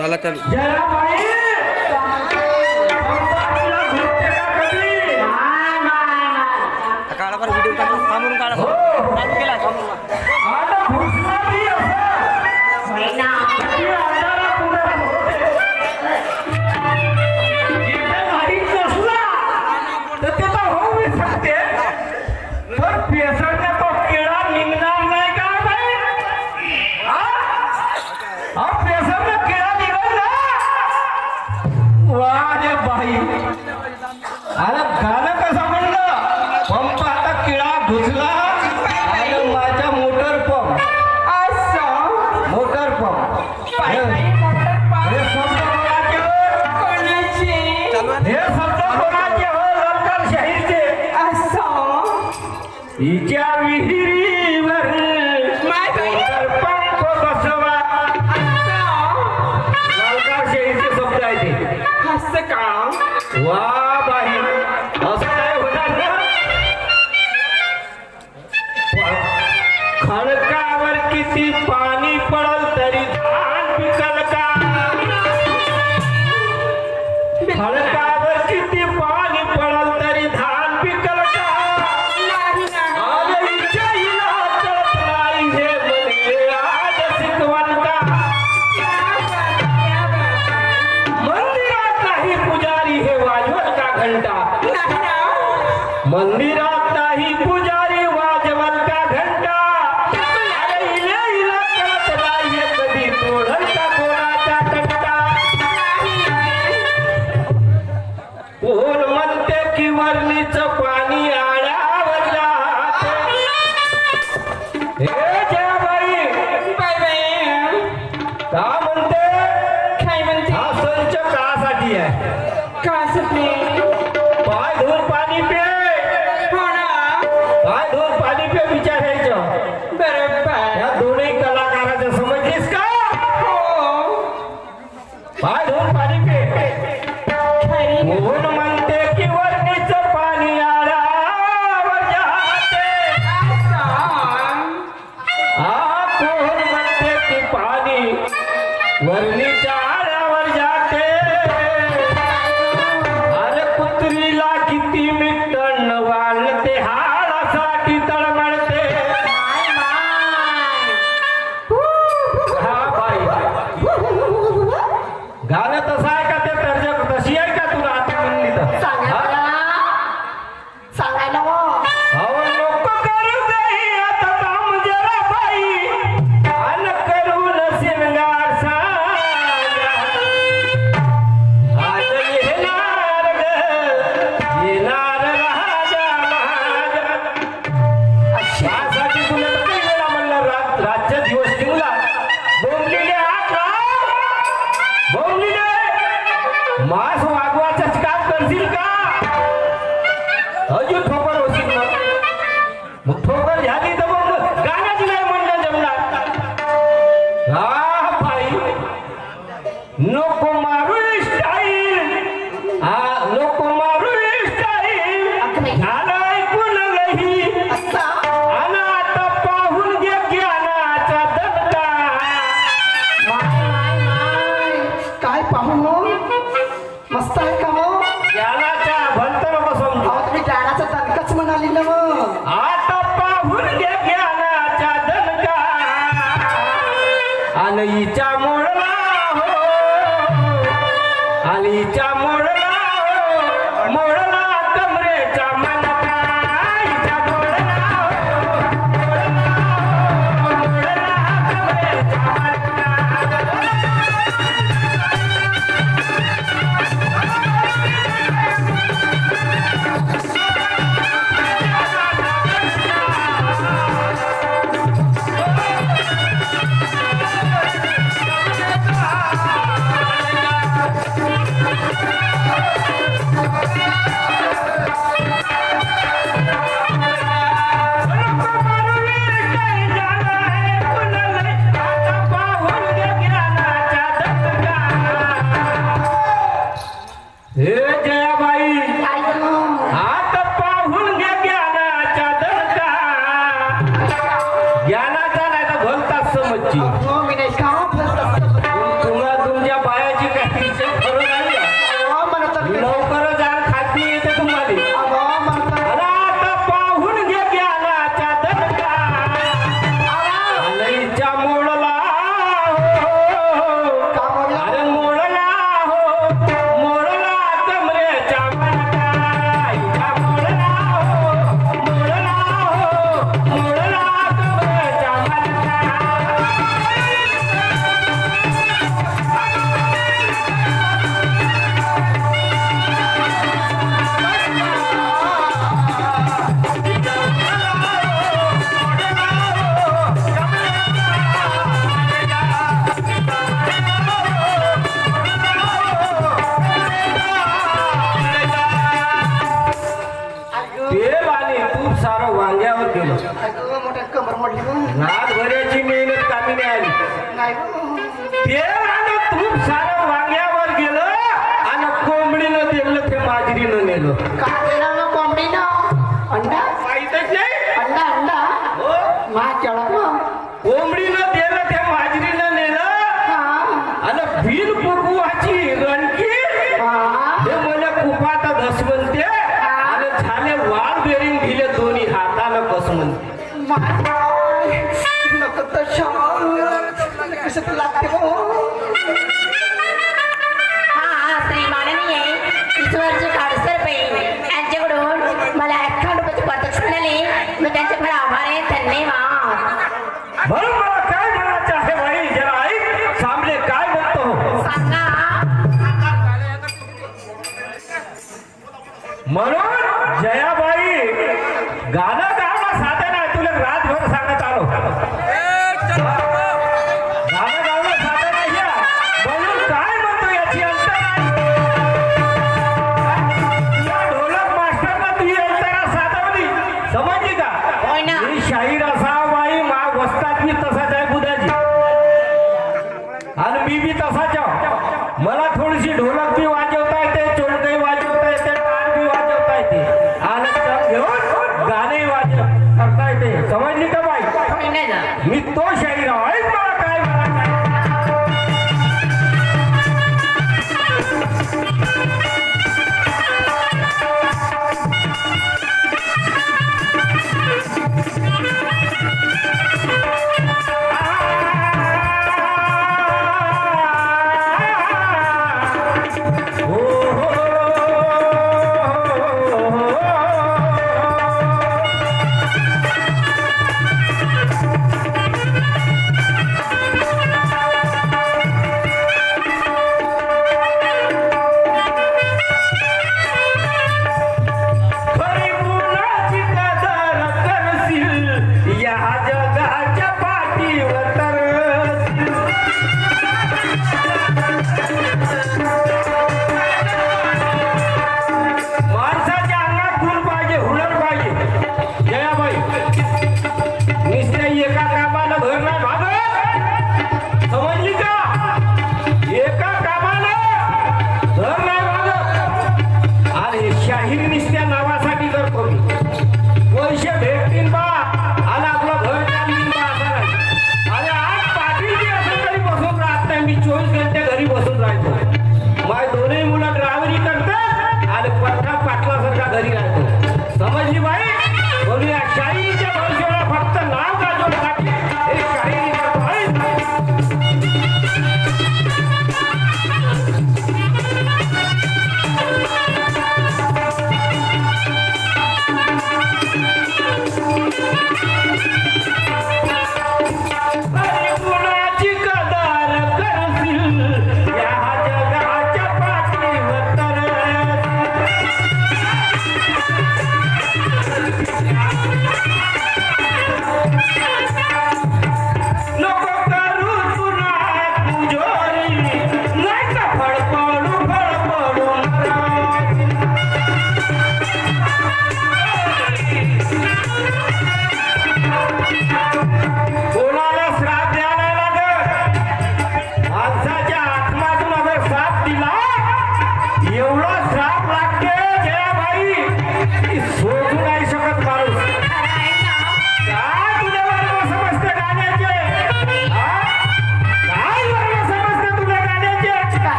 झाला का? 아, 도트가 मंदिरात नाही पुजारी वाजवल का घंटा. अरे इले इलाकात नाही कधी तोडल का कोणाचा टक्का कोण म्हणते की वरणीच पाणी आडावर हे जय बाई. का म्हणते? काय म्हणते? हा संच कासाठी आहे. कासाठी पाय धुवून पाणी प्या. वाक्य विचारायचं बरोबर. या दोन्ही कलाकाराचं समजलीस का? पाय धुवून पाणी पे म्हणते की वर्णीच पाणी आडावर जाते. हा कोण म्हणते की पाणी वरणीच्या आडावर जाते. अरे कुत्रीला किती मित्र não Nukumaruis চামড়া আলী खूप सारं वांग्यावर गेलं आणि कोंबडीनं दिलं ते बाजरीनं नेलं. काय केलं मग कोंबडीनं? अंडा? माहितच नाही. अंडा अंडा? हो. मा कोंबडीनं दिलं ते बाजरीनं नेलं. आणि भील पूर्वाची रणकी. हे. मला कुपात घस म्हणते. आणि झाले वाल बेरिंग दिले दोन्ही हाताला कस म्हणते. नको तशा कसं लागते हो?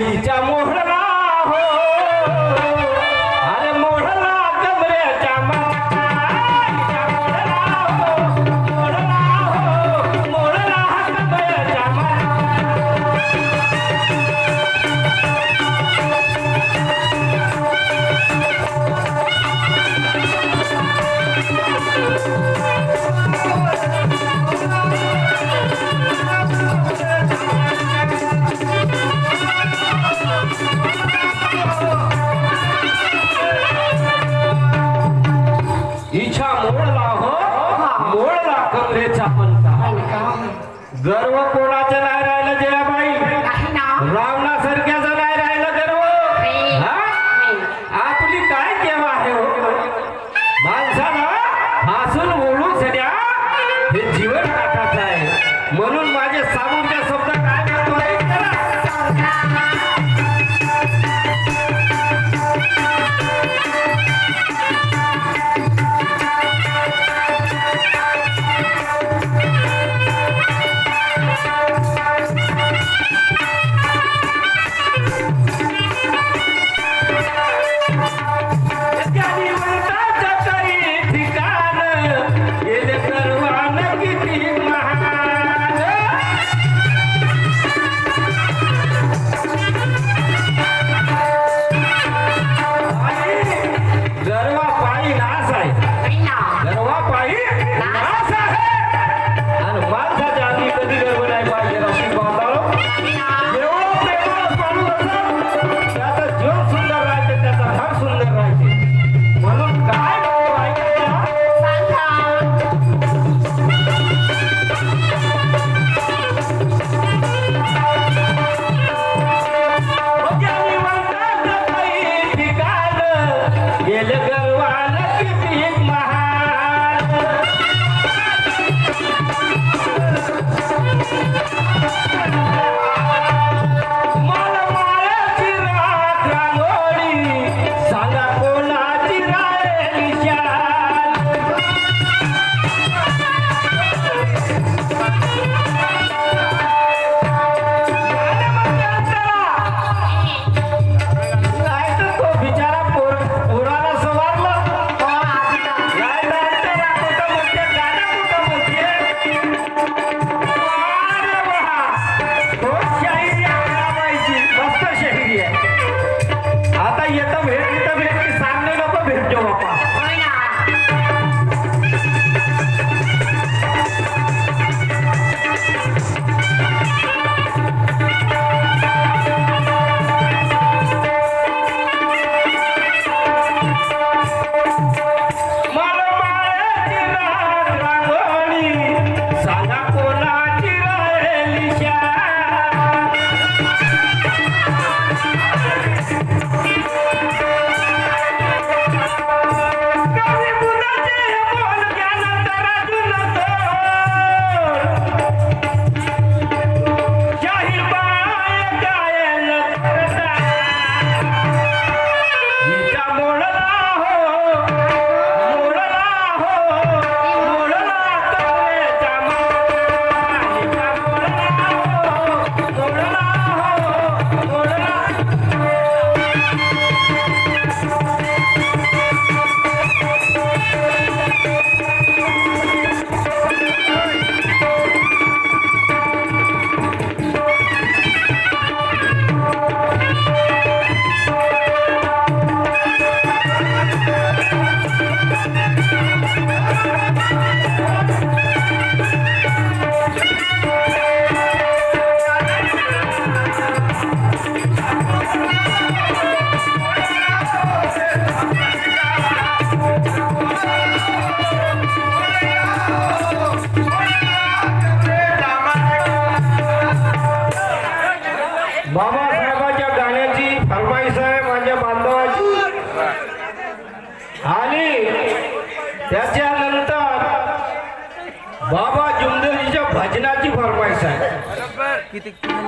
अरे किती किती पण दोन